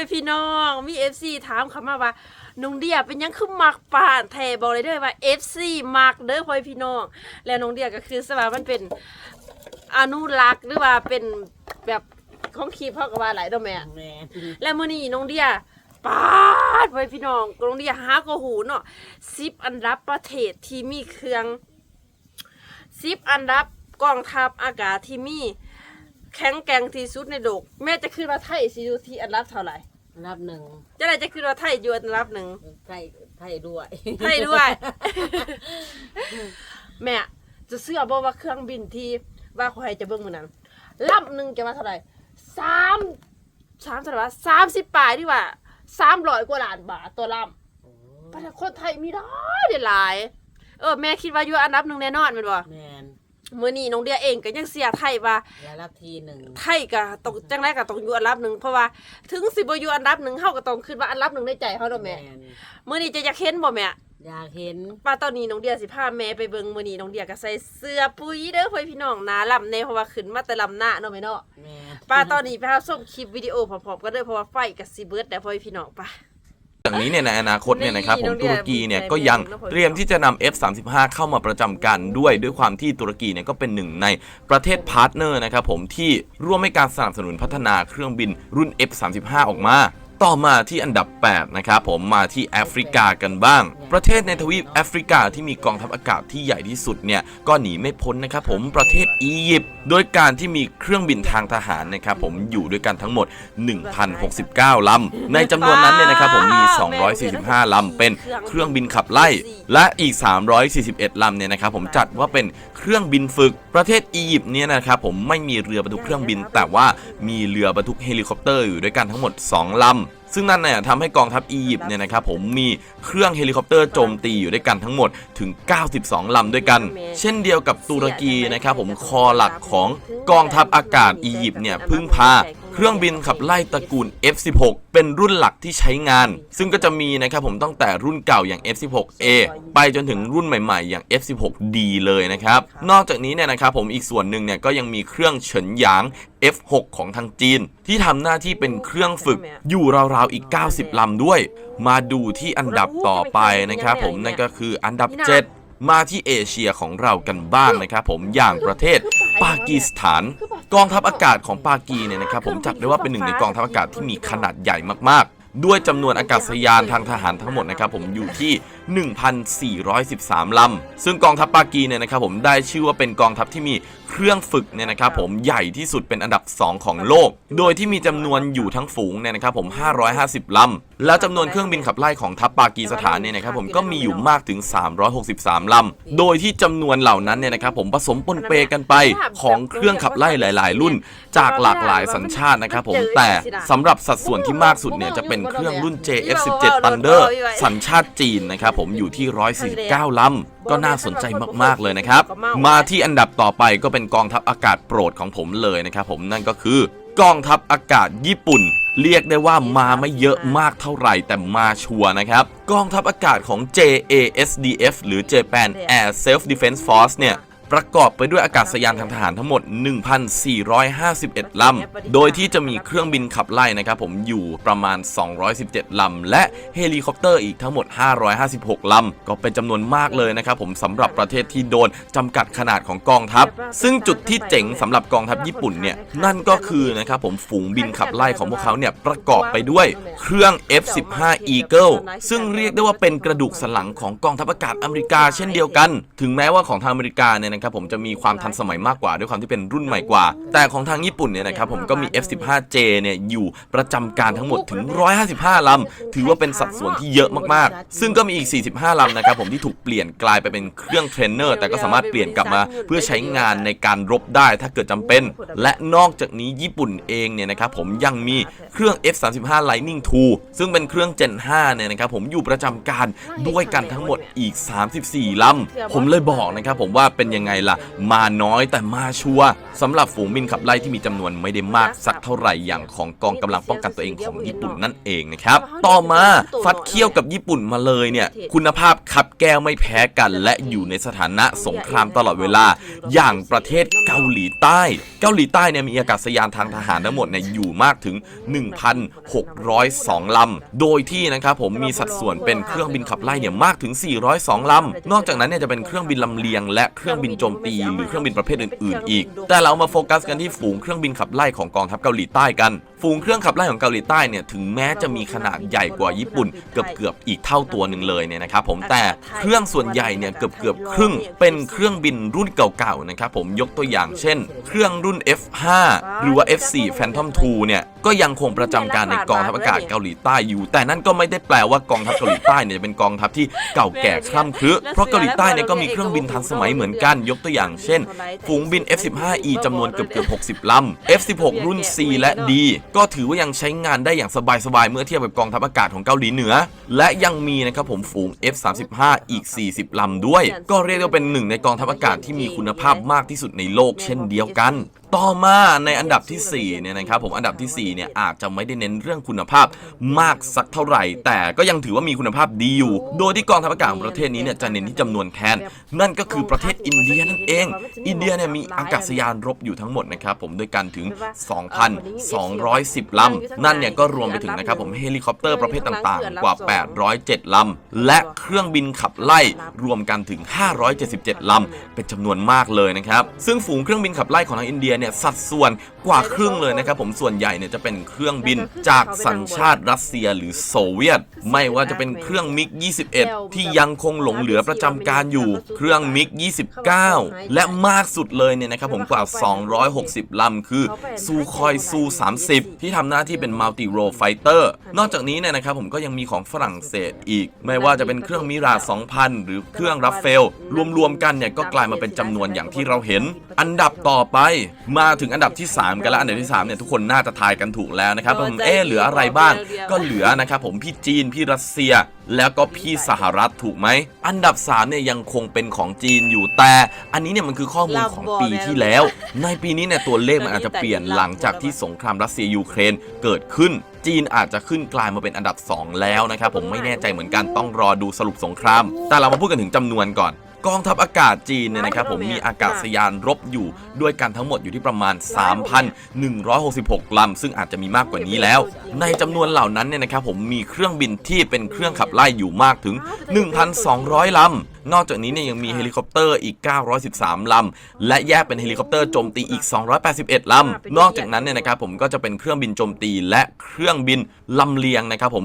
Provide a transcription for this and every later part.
ยพี่น้องมี FC ถามเขามาว่าน้องเดียเป็นหยังคือมักป่านแทบอกเลยเด้อว่า FC มักเด้อพ่อยพี่น้อง แล้วน้องเดียก็คือสว่ามันเป็นอนุรักษ์หรือว่าเป็นแบบของคีบเขาก็ว่าหลายเดอกแม่แม่และมื้อนี้น้องเดียปาดพ่อยพี่น้องน้องเดียหาก็หูเนาะ10อันดับประเทศที่มีเครื่อง10อันดับกองทัพอากาศที่มี แข็งแกร่งที่สุดในโลกแม่จะขึ้นว่าไทยสิอยู่ที่อันดับเท่าไหร่รับหนึ่งจะได้จะขึ้นว่าไทยอยู่อันดับหนึ่งไทยไทยด้วยไทยด้วย แม่จะเสื้อบอกว่าเครื่องบินที่ว่าเขาให้จะเบิ่งมือนั้นลำหนึ่งจะว่าเท่าไหร่สามสามเท่าไหร่วะสามสิบปลายที่ว่าสามร้อยกว่าล้านบาทตัวลำประเทศคนไทยมีได้เดี๋ยวหลาย เออ แม่คิดว่าอยู่อันดับหนึ่งแน่นอนแมันบ่แมน มื้อนี้น้องเดียเองก็ยังเสียไทยว่าแล้วรับทีหนึ่งไทยก็ต้องจังไรก็ต้องอยู่อันดับหนึ่งเพราะว่าถึงสิบ่อยู่อันดับหนึ่งเฮาก็ต้องคิดว่าอันดับหนึ่งในใจเฮาเนาะแมแม่นมื้อนี้จะอยากเห็นบ่แม่อยากเห็นป้าตอนนี้น้องเดียสิพาแม่ไปเบิ่งมื้อนี้น้องเดียก็ใส่เสื้อปุ๋ยเด้อพ่อพี่น้องหนาลำแน่เพราะว่าขึ้นมาแต่ลำหน้าเนาะแม่เนาะแมนป้าตอนนี้ไปหาส้มคลิปวิดีโอพร้อมๆกันเด้อเพราะว่าไฟก็สิเบิดแล้วพ่อพี่น้องไป่ะ จากนี้เนี่ยในอนาคตเนี่ยนะครับนี่ผมน้องเดีตุยรกีเนี่ยใจก็ยังเป็นเตรียมที่จะนำ F35 เข้ามาประจำการด้วยด้วยความที่ตุรกีเนี่ยก็เป็นหนึ่งในประเทศพาร์ทเนอร์นะครับผมที่ร่วมให้การสนับสนุนพัฒนาเครื่องบินรุ่น F35 ออกมา ต่อมาที่อันดับ 8 นะครับผมมาที่แอฟริกากันบ้าง ประเทศในทวีปแอฟริกาที่มีกองทัพอากาศที่ใหญ่ที่สุดเนี่ยก็หนีไม่พ้นนะครับผมประเทศอียิปต์โดยการที่มีเครื่องบินทางทหารนะครับผมอยู่ด้วยกันทั้งหมด 1,069 ลำ ในจำนวนนั้นเนี่ยนะครับผมมี 245 ลำ เป็นเครื่องบินขับไล่ และอีก 341 ลำเนี่ยนะครับผมจัดว่าเป็นเครื่องบินฝึก ประเทศอียิปต์เนี่ยนะครับผมไม่มีเรือบรรทุกเครื่องบิน แต่ว่ามีเรือบรรทุกเฮลิคอปเตอร์อยู่ด้วยกันทั้งหมด 2 ลำ ซึ่งนั่นเนี่ยทำให้กองทัพอียิปต์เนี่ยนะครับผมมีเครื่องเฮลิคอปเตอร์โจมตีอยู่ด้วยกันทั้งหมดถึง 92 ลำด้วยกัน เช่นเดียวกับตุรกีนะครับผมคอหลักของกองทัพอากาศอียิปต์เนี่ยพึ่งพาเครื่องบินขับไล่ตระกูล F16 เป็นรุ่นหลักที่ใช้งาน ซึ่งก็จะมีนะครับผมตั้งแต่รุ่นเก่าอย่าง F16A ไปจนถึงรุ่นใหม่ๆ อย่าง F16D เลยนะครับ นอกจากนี้เนี่ยนะครับผมอีกส่วนหนึ่งเนี่ยก็ยังมีเครื่องเฉินหยาง F6 ของทางจีน ที่ทำหน้าที่เป็นเครื่องฝึกอยู่ราวๆอีก 90ลำด้วย มาดูที่อันดับต่อไปนะครับผมนั่นก็คืออันดับ 7 มาที่เอเชียของเรากันบ้างนะครับผมอย่างประเทศปากีสถาน กองทัพอากาศของปากีเนี่ยนะครับผมจัดได้ว่าเป็นหนึ่งในกองทัพอากาศที่มีขนาดใหญ่มากๆ ด้วยจำนวนอากาศยานทางทหารทั้งหมดนะครับผมอยู่ที่ 1,413 ลำ ซึ่งกองทัพปากีเนี่ยนะครับผมได้ชื่อว่าเป็นกองทัพที่มี เครื่องฝึกเนี่ยนะครับผมใหญ่ที่สุดเป็นอันดับ 2 ของโลก โดยที่มีจำนวนอยู่ทั้งฝูงเนี่ยนะครับผม 550ลำแล้วจำนวนเครื่องบินขับไล่ของทัพปากีสถานเนี่ยนะครับผมก็มีอยู่มากถึง 363ลำโดยที่จำนวนเหล่านั้นเนี่ยนะครับผมผสมปนเปกันไปของเครื่องขับไล่หลาย ๆ รุ่น จากหลากหลายสัญชาตินะครับผมแต่สำหรับสัดส่วนที่มากสุดเนี่ยจะเป็นเครื่องรุ่น JF17 Thunder สัญชาติจีนนะครับผมอยู่ที่ 149ลำ ก็น่าสนใจมากๆเลยนะครับ มาที่อันดับต่อไปก็เป็นกองทัพอากาศโปรดของผมเลยนะครับผมนั่นก็คือกองทัพอากาศญี่ปุ่น เรียกได้ว่ามาไม่เยอะมากเท่าไหร่แต่มาชัวนะครับ กองทัพอากาศของ JASDF หรือ Japan Air Self Defense Force เนี่ย ประกอบไปด้วยอากาศยานทางทหารทั้งหมด 1,451 ลำ โดยที่จะมีเครื่องบินขับไล่นะครับผมอยู่ประมาณ 217 ลำ และเฮลิคอปเตอร์อีกทั้งหมด 556 ลำ ก็เป็นจำนวนมากเลยนะครับผมสำหรับประเทศที่โดนจำกัดขนาดของกองทัพ ซึ่งจุดที่เจ๋งสำหรับกองทัพญี่ปุ่นเนี่ยนั่นก็คือนะครับผมฝูงบินขับไล่ของพวกเขาเนี่ยประกอบไปด้วยเครื่อง F15 Eagle ซึ่งเรียกได้ว่าเป็นกระดูกสันหลังของกองทัพอากาศอเมริกาเช่นเดียวกัน ถึงแม้ว่าของทางอเมริกาเนี่ยนะครับผมจะมีความทันสมัยมากกว่าด้วยความที่เป็นรุ่นใหม่กว่า แต่ของทางญี่ปุ่นเนี่ยนะครับผมก็มี F15J เนี่ยอยู่ประจำการทั้งหมดถึง 155ลำถือว่าเป็นสัดส่วนที่เยอะมากๆ ซึ่งก็มีอีก 45ลำนะครับผมที่ถูกเปลี่ยนกลายไปเป็นเครื่องเทรนเนอร์แต่ก็สามารถเปลี่ยนกลับมาเพื่อใช้งานในการรบได้ถ้าเกิดจำเป็น และนอกจากนี้ญี่ปุ่นเองเนี่ยนะครับผมยังมีเครื่อง F35 Lightning II ซึ่งเป็นเครื่อง Gen 5เนี่ยนะครับผมอยู่ประจำการด้วยกันทั้งหมดอีก 34ลำผมเลยบอกนะครับผมว่าเป็นยังไงไงล่ะ มาน้อยแต่มาชัวร์สำหรับฝูงบินขับไล่ที่มีจำนวนไม่ได้มากสักเท่าไหร่อย่างของกองกำลังป้องกันตัวเองของญี่ปุ่นนั่นเองนะครับ ต่อมาฟัดเคี่ยวกับญี่ปุ่นมาเลยเนี่ย คุณภาพขับแก้วไม่แพ้กันและอยู่ในสถานะสงครามตลอดเวลา อย่างประเทศเกาหลีใต้ เกาหลีใต้เนี่ยมีอากาศยานทางทหารทั้งหมดเนี่ยอยู่มากถึง 1,602 ลำ โดยที่นะครับผมมีสัดส่วนเป็นเครื่องบินขับไล่เนี่ยมากถึง 402 ลำ นอกจากนั้นเนี่ยจะเป็นเครื่องบินลำเลียงและเครื่องบินโจมตีหรือเครื่องบินประเภทอื่นๆ อีก แต่เรามาโฟกัสกันที่ฝูงเครื่องบินขับไล่ของกองทัพเกาหลีใต้กัน ฝูงเครื่องขับไล่ของเกาหลีใต้เนี่ยถึงแม้จะมีขนาดใหญ่กว่าญี่ปุ่นเกือบเกือบๆอีกเท่าตัวหนึ่งเลยเนี่ยนะครับผมแต่เครื่องส่วนใหญ่เนี่ยเกือบเกือบๆครึ่งเป็นเครื่องบินรุ่นเก่าๆนะครับผมยกตัวอย่างเช่น เครื่องรุ่น F5 หรือว่า F4 Phantom 2เนี่ยก็ยังคงประจำการในกองทัพอากาศเกาหลีใต้อยู่ แต่นั่นก็ไม่ได้แปลว่ากองทัพเกาหลีใต้เนี่ยจะเป็นกองทัพที่เก่าแก่คล่ำครึเพราะเกาหลีใต้เนี่ยก็มีเครื่องบินทันสมัยเหมือนกันยกตัวอย่างเช่น ฝูงบิน F15E จำนวนเกือบเกือบ60 ลำ F16 รุ่น C และ D ก็ถือว่ายังใช้งานได้อย่างสบายๆ เมื่อเทียบกับกองทัพอากาศของเกาหลีเหนือ และยังมีนะครับผมฝูง F35 อีก 40 ลำด้วย ก็เรียกว่าเป็นหนึ่งในกองทัพอากาศที่มีคุณภาพมากที่สุดในโลกเช่นเดียวกัน ต่อมาในอันดับที่4เนี่ยนะครับผมอันดับที่4เนี่ยอาจจะไม่ได้เน้นเรื่องคุณภาพมากสักเท่าไหร่ แต่ก็ยังถือว่ามีคุณภาพดีอยู่ โดยที่กองทัพอากาศของประเทศนี้เนี่ยจะเน้นที่จำนวนแทน นั่นก็คือประเทศอินเดียนั่นเอง อินเดียเนี่ยมีอากาศยานรบอยู่ทั้งหมดนะครับผมด้วยกันถึง 2,210 ลำ นั่นเนี่ยก็รวมไปถึงนะครับผมเฮลิคอปเตอร์ประเภทต่างๆ กว่า 807 ลำ และเครื่องบินขับไล่รวมกันถึง 577 ลำ เป็นจำนวนมากเลยนะครับซึ่งฝูงเครื่องบินขับไล่ของทางอินเดียเนี่ยสัดส่วนกว่าครึ่งเลยนะครับผมส่วนใหญ่เนี่ยจะเป็นเครื่องบินจากสัญชาติรัสเซียหรือโซเวียต ไม่ว่าจะเป็นเครื่องมิก 21 ที่ยังคงหลงเหลือประจำการอยู่ เครื่องมิก 29 และมากสุดเลยเนี่ยนะครับผมกว่า 260 ลำ คือซูคอยซู30 ที่ทำหน้าที่เป็นมัลติโรไฟเตอร์นอกจากนี้เนี่ยนะครับผมก็ยังมีของฝรั่งเศสอีก ไม่ว่าจะเป็นเครื่องมิรา 2,000 หรือเครื่องรัฟเฟล รวมๆกันเนี่ยก็กลายมาเป็นจำนวนอย่างที่เราเห็น อันดับต่อไปมาถึงอันดับที่ 3 กันแล้วอันดับที่ 3 เนี่ย ทุกคนน่าจะทายกันถูกแล้วนะครับผมเอ๊ะเหลืออะไรบ้าง ก็เหลือนะครับผมพี่จีนพี่รัสเซียแล้วก็พี่สหรัฐถูกไหม อันดับ3เนี่ยยังคงเป็นของจีนอยู่แต่ อันนี้เนี่ยมันคือข้อมูลของปีที่แล้ว ในปีนี้เนี่ยตัวเลขมันอาจจะเปลี่ยนหลังจากที่สงครามรัสเซียยูเครนเกิดขึ้น จีนอาจจะขึ้นกลายมาเป็นอันดับ 2 แล้วนะครับผมไม่แน่ใจเหมือนกันต้องรอดูสรุปสงคราม แต่เรามาพูดกันถึงจำนวนก่อน กองทัพอากาศจีนเนี่ยนะครับผมมีอากาศยานรบอยู่ด้วยกันทั้งหมดอยู่ที่ประมาณ 3,166 ลำ ซึ่งอาจจะมีมากกว่านี้แล้ว ในจำนวนเหล่านั้นเนี่ยนะครับผมมีเครื่องบินที่เป็นเครื่องขับไล่อยู่มากถึง 1,200 ลำ นอกจากนี้เนี่ยยังมีเฮลิคอปเตอร์อีก 913 ลำ และแยกเป็นเฮลิคอปเตอร์โจมตีอีก 281 ลำ นอกจากนั้นเนี่ยนะครับผมก็จะเป็นเครื่องบินโจมตีและเครื่องบินลำเลียงนะครับผม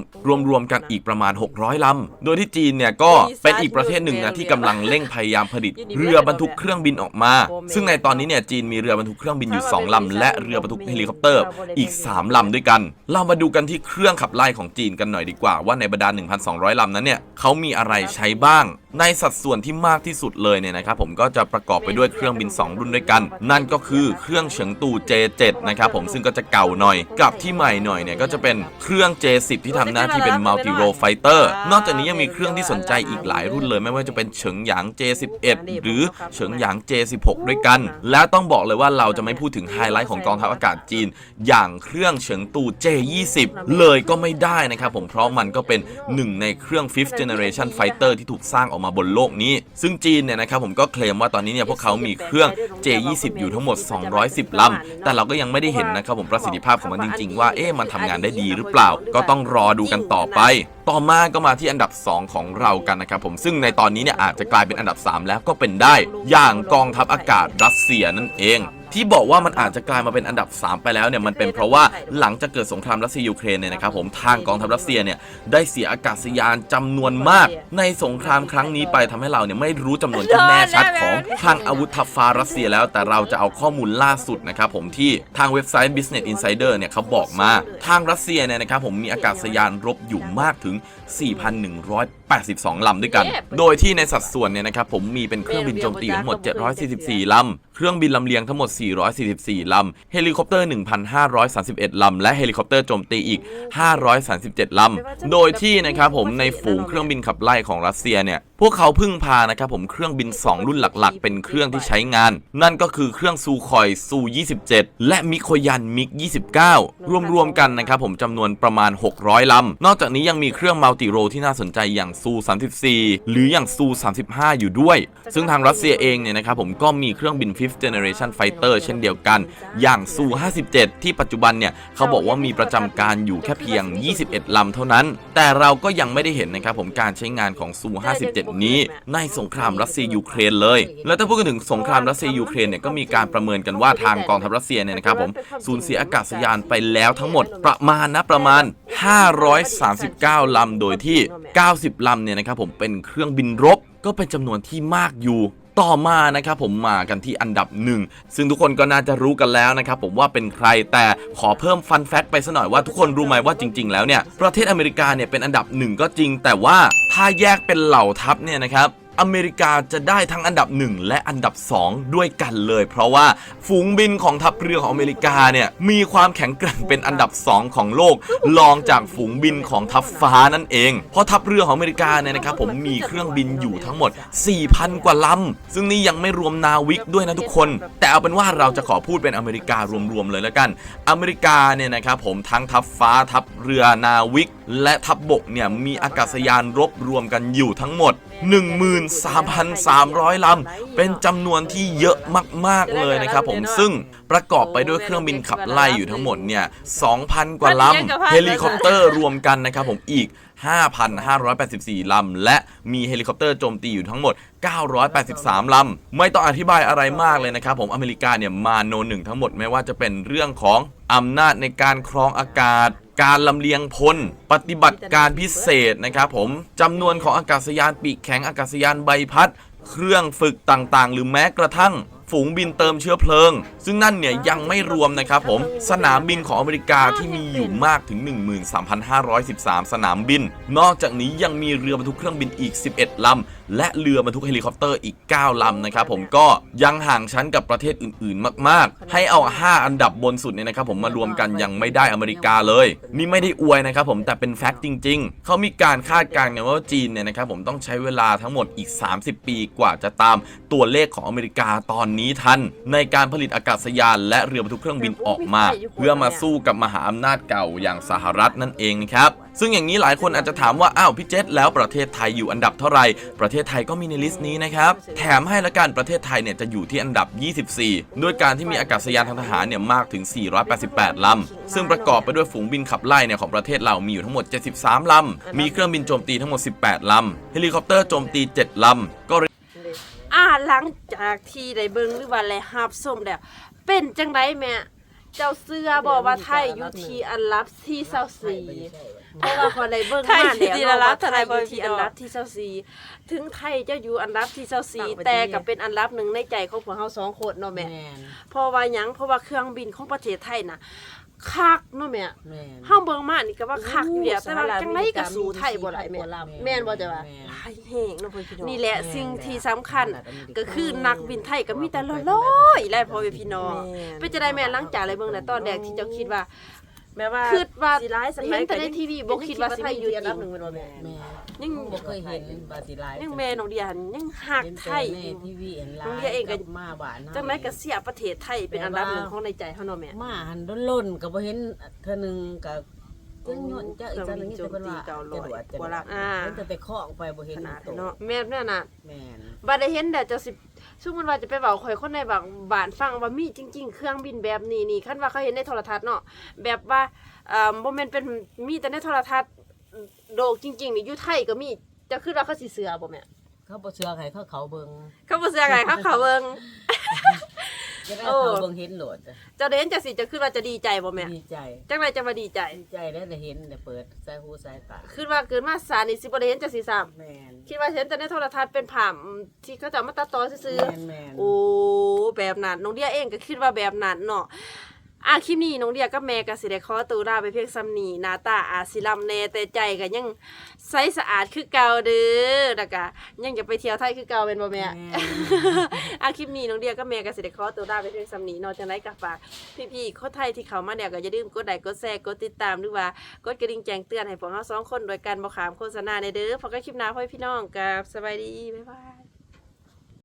รวมๆกันอีกประมาณ 600 ลำ โดยที่จีนเนี่ยก็เป็นอีกประเทศหนึ่งนะที่กำลังเร่งพยายามผลิตเรือบรรทุกเครื่องบินออกมา ซึ่งในตอนนี้เนี่ยจีนมีเรือบรรทุกเครื่องบินอยู่ 2 ลำ และเรือบรรทุกเฮลิคอปเตอร์อีก 3 ลำด้วยกัน เรามาดูกันที่เครื่องขับไล่ของจีนกันหน่อยดีกว่าว่าในบรรดา 1,200 ลำนั้นเนี่ยเขามีอะไรใช้บ้าง ในสัดส่วนที่มากที่สุดเลยเนี่ยนะครับผมก็จะประกอบไปด้วยเครื่องบิน 2 รุ่นด้วยกัน นั่นก็คือเครื่องเฉิงตู J7 นะครับผมซึ่งก็จะเก่าหน่อย กับที่ใหม่หน่อยเนี่ยก็จะเป็นเครื่อง J10 ที่ทำหน้าที่เป็น Multi Role Fighter นอกจากนี้ยังมีเครื่องที่สนใจอีกหลายรุ่นเลย ไม่ว่าจะเป็นเฉิงหยาง J11 หรือเฉิงหยาง J16 ด้วยกัน และต้องบอกเลยว่าเราจะไม่พูดถึงไฮไลท์ของกองทัพอากาศจีน อย่างเครื่องเฉิงตู J20 เลยก็ไม่ได้นะครับผมเพราะมันก็เป็นหนึ่งในเครื่อง Fifth Generation Fighter ที่ถูกสร้างออกมาบนโลกนี้ ซึ่งจีนเนี่ยนะครับผมก็เคลมว่าตอนนี้เนี่ยพวกเขามีเครื่อง J20 อยู่ทั้งหมด 210 ลำ แต่เราก็ยังไม่ได้เห็นนะครับผมประสิทธิภาพของมันจริง ๆ ว่าเอ๊ะมันทำงานได้ดีหรือเปล่า ก็ต้องรอดูกันต่อไป ต่อมาก็มาที่อันดับ 2 ของเรากันนะครับผมซึ่งในตอนนี้เนี่ยอาจจะกลายเป็นอันดับ 3 แล้วก็เป็นได้ อย่างกองทัพอากาศรัสเซียนั่นเอง ที่บอกว่ามันอาจจะกลายมาเป็นอันดับ 3 ไปแล้วเนี่ยมันเป็นเพราะว่าหลังจากเกิดสงครามรัสเซียยูเครนเนี่ยนะครับผมทางกองทัพรัสเซียเนี่ยได้เสียอากาศยานจำนวนมาก ในสงครามครั้งนี้ไปทำให้เราเนี่ยไม่รู้จำนวนที่แน่ชัดของทางอาวุธทัพฟ้ารัสเซียแล้ว แต่เราจะเอาข้อมูลล่าสุดนะครับผมที่ทางเว็บไซต์ Business Insider เนี่ยเขาบอกมา ทางรัสเซียเนี่ยนะครับผมมีอากาศยานรบอยู่มากถึง 4,182 ลำด้วยกัน โดยที่ในสัดส่วนเนี่ยนะครับผมมีเป็นเครื่องบินโจมตีทั้งหมด 744 ลำ เครื่องบินลำเลียงทั้งหมด 444 ลำ เฮลิคอปเตอร์ 1,531 ลำ และเฮลิคอปเตอร์โจมตีอีก 537 ลำ โดยที่นะครับผมในฝูงเครื่องบินขับไล่ของรัสเซียเนี่ยพพ วกเขาพึ่งพานะครับผมเครื่องบิน 2 รุ่นหลักๆ เป็นเครื่องที่ใช้งาน นั่นก็คือเครื่องซูคอยซู27 และมิโคยันมิก 29 รวมๆกันนะครับผมจำนวนประมาณ 600ลำนอกจากนี้ยังมีเครื่องมัลติโรที่น่าสนใจอย่างซู34 หรืออย่างซู35 อยู่ด้วย ซึ่งทางรัสเซียเองเนี่ยนะครับผมก็มีเครื่องบิน 5th generation fighter เช่นเดียวกัน อย่างซู57 ที่ปัจจุบันเนี่ยเขาบอกว่ามีประจำการอยู่แค่เพียง 21ลำเท่านั้น แต่เราก็ยังไม่ได้เห็นนะครับผมการใช้งานของซู57นี้ในสงครามรัสเซียยูเครนเลย แล้วถ้าพูดกันถึงสงครามรัสเซียยูเครนเนี่ยก็มีการประเมินกันว่าทางกองทัพรัสเซียเนี่ยนะครับผมสูญเสียอากาศยานไปแล้วทั้งหมดประมาณนะประมาณ 539 ลำโดยที่ 90 ลำเนี่ยนะครับผมเป็นเครื่องบินรบก็เป็นจำนวนที่มากอยู่ ต่อมานะครับผมมากันที่อันดับหนึ่งซึ่งทุกคนก็น่าจะรู้กันแล้วนะครับผมว่าเป็นใครแต่ขอเพิ่มฟันแฟกต์ไปสัหน่อยว่าทุกคนรู้ไหมว่าจริง ๆ แล้วเนี่ยประเทศอเมริกาเนี่ยเป็นอันดับหนึ่งก็จริง แต่ว่าถ้าแยกเป็นเหล่าทัพเนี่ยนะครับ อเมริกาจะได้ทั้งอันดับ 1 และอันดับ 2 ด้วยกันเลย เพราะว่าฝูงบินของทัพเรือของอเมริกาเนี่ยมีความแข็งแกร่งเป็นอันดับ 2 ของโลกรองจากฝูงบินของทัพฟ้านั่นเอง เพราะทัพเรือของอเมริกาเนี่ยนะครับผมมีเครื่องบินอยู่ทั้งหมด 4,000 กว่าลำซึ่งนี่ยังไม่รวมนาวิกด้วยนะทุกคน แต่เอาเป็นว่าเราจะขอพูดเป็นอเมริการวมๆเลยแล้วกัน อเมริกาเนี่ยนะครับผมทั้งทัพฟ้าทัพเรือนาวิก และทัพบกเนี่ยมีอากาศยานรบรวมกันอยู่ทั้งหมด 13,300 ลำ เป็นจำนวนที่เยอะมาก ๆ เลยนะครับผมซึ่งประกอบไปด้วยเครื่องบินขับไล่อยู่ทั้งหมดเนี่ย2,000 กว่าลำเฮลิคอปเตอร์รวมกันนะครับผมอีก5,584 ลำ และมีเฮลิคอปเตอร์โจมตีอยู่ทั้งหมด 983 ลำ ไม่ต้องอธิบายอะไรมากเลยนะครับผมอเมริกาเนี่ยมาโนหนึ่งทั้งหมดไม่ว่าจะเป็นเรื่องของอำนาจในการครองอากาศ การลำเลียงพล ปฏิบัติการพิเศษนะครับผมจำนวนของอากาศยานปีกแข็งอากาศยานใบพัด เครื่องฝึกต่างๆ หรือแม้กระทั่งฝูงบินเติมเชื้อเพลิง ซึ่งนั่นเนี่ยยังไม่รวมนะครับผมสนามบินของอเมริกาที่มีอยู่มากถึง 13,513 สนามบิน นอกจากนี้ยังมีเรือบรรทุกเครื่องบินอีก 11 ลำ และเรือบรรทุกเฮลิคอปเตอร์อีก 9 ลำนะครับผมก็ยังห่างชั้นกับประเทศอื่นๆ มาก ๆ ให้เอา 5 อันดับบนสุดเนี่ยนะครับผมมารวมกันยังไม่ได้อเมริกาเลย นี่ไม่ได้อวยนะครับผมแต่เป็นแฟกต์จริง ๆ เขามีการคาดการณ์กันว่าจีนเนี่ยนะครับผมต้องใช้เวลาทั้งหมดอีก 30 ปีกว่าจะตามตัวเลขของอเมริกาตอนนี้ทันในการผลิตอากาศยานและเรือบรรทุกเครื่องบินออกมา เพื่อมาสู้กับมหาอำนาจเก่าอย่างสหรัฐนั่นเองนะครับซึ่งอย่างนี้หลายคนอาจจะถามว่า อ้าวพี่เจษแล้วประเทศไทยอยู่อันดับเท่าไหร่ ประเทศไทยก็มีในลิสต์นี้นะครับ แถมให้ละกันประเทศไทยเนี่ยจะอยู่ที่อันดับ 24 ด้วยการที่มีอากาศยานทางทหารเนี่ยมากถึง 488 ลำ ซึ่งประกอบไปด้วยฝูงบินขับไล่เนี่ยของประเทศเรามีอยู่ทั้งหมด 73 ลำ มีเครื่องบินโจมตีทั้งหมด 18 ลำ เฮลิคอปเตอร์โจมตี 7 ลำ ก็ อ่าหลังจากที่ได้เบิ่งหรือว่าได้รับชมแล้ว เป็นจังไดแม่เจ้าเสื้อบอกว่าไทยอยู่ที่อันดับที่24เพราะว่าพอได้เบิ่งไทยมาที่แล้วดีเนาะละว่าเท่าไทไหร่ยอยู่บ่ที่พี่อันน้องดับที่24ถึงไทยจะอยู่อันดับที่24แต่ก็เป็นอันดับหนึ่งในใจของพวกเฮาสองคนเนาะแมแม่นเพราะว่าหยังเพราะว่าเครื่องบินของประเทศไทยน่ะ คักเนาะแม่แมนเฮาเบิ่งมานี่ก็ว่าคักอยู่เดียวแต่ว่าจังไดก็สู้ไทยบ่ได้แม่แม่นบ่จ้ะว่าแม่นหลายแห้งเนาะพ่อพี่น้องนี่แหละแม่นสิ่งที่สำคัญแม่นก็คือนักบินไทยก็มีแต่ร้อยๆและพ่อแม่พี่น้องแม่นเป็นจะได้แม่หลังจากอะไรเบิ่งน่ะตอนแรกที่เจ้าคิดว่า แม่ว่าคิดว่าสิร้ายสักเห็นแต่ในยังทีวีบ่คิดว่าสิมาอยู่อันดับหนึ่งแม่แม่นบ่แม่แม่ยังบ่เคยเห็นบาสิไลยังแม่น้องเดียนยังฮักเห็นไทแต่ย ในทีวีเห็นไลน้องเดียเองก็มาบ้านเฮาจังไดก็เสียประเทศไทยเป็นอันดับหนึ่งของในใจเฮาเนาะแม่ มาหันล้นๆก็บ่เห็นเทื่อหนึงก็ ยังย้อนจะอีกจังนึงจะเพิ่นว่าเก้าร้อยจะกว่าละอ่าเห็นแต่แต่ข้องไปบ่เห็นขนาดตัวเนาะแม่นั่นน่ะแม่นบัดได้เห็นแต่เจ้าสิซึ่งมันว่าจะไปเว้าข่อยคนในบางบ้านฟังว่ามีจริง ๆ เครื่องบินแบบนี้นี่คันว่าเขาเห็นในโทรทัศน์เนาะแบบว่าเอ่อบ่แม่นเป็นมีแต่ในโทรทัศน์โดกจริงๆนี่อยู่ไทยก็มีจะคือว่าเขาสิเสือบ่แม่เขาบ่เชื่อให้เขาเขาเบิ่งเขาบ่เสือไงครับเขาเบิ่ง จะได้โอ้เขาเบิ่งเห็นโหลดจ้าได้เห็นจะสิจะขึ้นว่าจะดีใจบ่แม่ดีใจจังไรจะมาดีใจดีใจได้แต่เห็นแต่เปิดสายหูสายตาขึ้นว่าเกิดมาสานี่สิบ่ได้เห็นจะสิซ้ํแม่นคิดว่าเห็นแต่ในโทรทัศน์เป็นผ่ามที่เขาจะเอามาตัดต่อซื้อๆแม่นแมนโอ้แบบนั้นน้องเดียเองก็คิดว่าแบบนั้นเนาะ อะคลิปนี้น้องเดียกับแม่ก็สิได้ขอตัวลาไปเพียงซ้ำนี้หนาตาอาจสิลำแน่แต่ใจก็ยังใสสะอาดคือเก่าเด้อแล้วก็ยังจะไปเที่ยวไทยคือเก่าเป็นบ่แม่แม่อาคลิปนี้น้องเดียกับแม่ก็สิได้ขอตัวลาไปเพียงสำนีเนอกจากนั้นก็ฝากพี่ๆคนไทยที่เขามาแล้วก็อย่าลืมกดไลค์กดแชร์กดติดตามหรือว่ากดกระดิ่งแจ้งเตือนให้พวกเราสองคนโดยการบ่ขามโฆษณาในเด้อพอกันคลิปหน้าพ่อพี่น้องกับสบายดีบ๊ายบาย